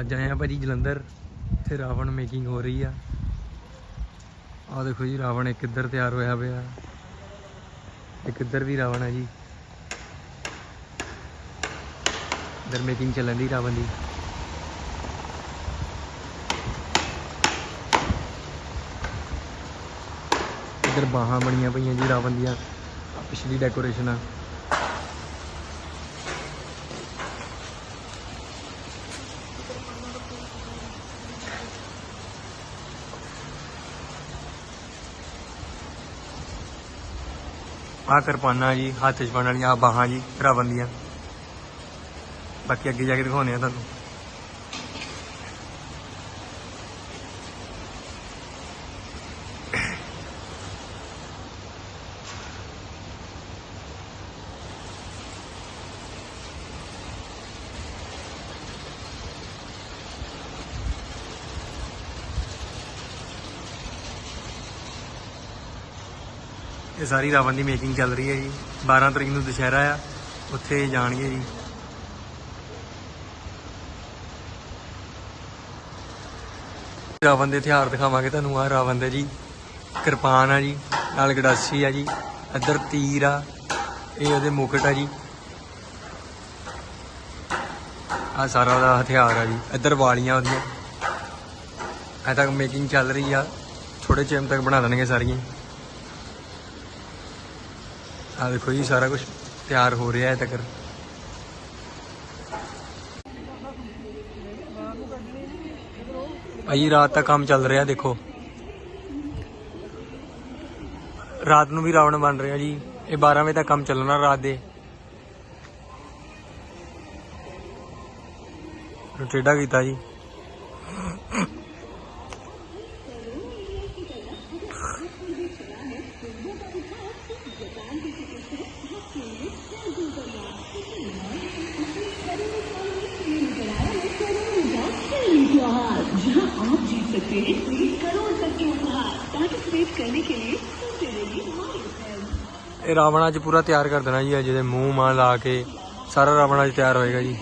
ਅੱਜ ਆਏ ਆ ਭਾਜੀ ਜਲੰਧਰ, ਇੱਥੇ ਰਾਵਣ ਮੇਕਿੰਗ ਹੋ ਰਹੀ ਆ। ਆ ਦੇਖੋ ਜੀ, ਰਾਵਣ ਇੱਕ ਇੱਧਰ ਤਿਆਰ ਹੋਇਆ ਪਿਆ। ਇੱਕ ਇੱਧਰ ਵੀ ਰਾਵਣ ਆ ਜੀ। ਇੱਧਰ ਮੇਕਿੰਗ ਚੱਲਣ ਦੀ ਰਾਵਣ ਦੀ। ਇੱਧਰ ਬਾਹਾਂ ਬਣੀਆਂ ਪਈਆਂ ਜੀ ਰਾਵਣ ਦੀਆਂ, ਪਿਛਲੀ ਡੈਕੋਰੇਸ਼ਨ ਆ। ਆਹ ਕਿਰਪਾਨਾਂ ਜੀ, ਹੱਥ 'ਚ ਪਾਉਣ ਵਾਲੀਆਂ ਆ ਬਾਹਾਂ ਜੀ ਰਾਵਣ ਦੀਆਂ। ਬਾਕੀ ਅੱਗੇ ਜਾ ਕੇ ਦਿਖਾਉਂਦੇ ਆ ਤੁਹਾਨੂੰ। ਇਹ ਸਾਰੀ ਰਾਵਣ ਦੀ ਮੇਕਿੰਗ ਚੱਲ ਰਹੀ ਹੈ ਜੀ। 12 ਤਰੀਕ ਨੂੰ ਦੁਸ਼ਹਿਰਾ ਆ, ਉੱਥੇ ਜਾਣਗੇ ਜੀ। ਰਾਵਣ ਦੇ ਹਥਿਆਰ ਦਿਖਾਵਾਂਗੇ ਤੁਹਾਨੂੰ। ਆ ਰਾਵਣ ਦੇ ਜੀ, ਕਿਰਪਾਨ ਆ ਜੀ, ਨਾਲ ਗੜਾਸੀ ਆ ਜੀ, ਇੱਧਰ ਤੀਰ ਆ, ਇਹ ਉਹਦੇ ਮੁਕਟ ਆ ਜੀ। ਆ ਸਾਰਾ ਉਹਦਾ ਹਥਿਆਰ ਆ ਜੀ, ਇੱਧਰ ਵਾਲੀਆਂ ਉਹਦੀਆਂ। ਐ ਤੱਕ ਮੇਕਿੰਗ ਚੱਲ ਰਹੀ ਆ। ਥੋੜੇ ਟਾਈਮ ਤੱਕ ਬਣਾ ਦੇਣਗੇ ਸਾਰੀਆਂ। ਆ ਦੇਖੋ ਜੀ, ਸਾਰਾ ਕੁਝ ਤਿਆਰ ਹੋ ਰਿਹਾ ਹੈ ਤੱਕ ਭਾਈ, ਰਾਤ ਤੱਕ ਕੰਮ ਚੱਲ ਰਿਹਾ, ਦੇਖੋ। ਰਾਤ ਨੂੰ ਵੀ ਰਾਵਣ ਬਣ ਰਿਹਾ ਜੀ। ਇਹ 12 ਵਜੇ ਤੱਕ ਕੰਮ ਚੱਲਣਾ ਰਾਤ ਦੇ। ਟੇਡਾ ਕੀਤਾ ਜੀ। आप जीत सकते हैं बीस करोड़ तक के उपहार पार्टिसिपेट करने के लिए सुनते रहिए हमारे FM। ਇਹ ਰਾਵਣ ਅੱਜ ਪੂਰਾ ਤਿਆਰ ਕਰ ਦੇਣਾ ਜੀ ਅੱਜ ਦੇ ਮੂੰਹ ਮਾਂ ਲਾ ਕੇ ਸਾਰਾ ਰਾਵਣ ਅੱਜ ਤਿਆਰ ਹੋਏਗਾ ਜੀ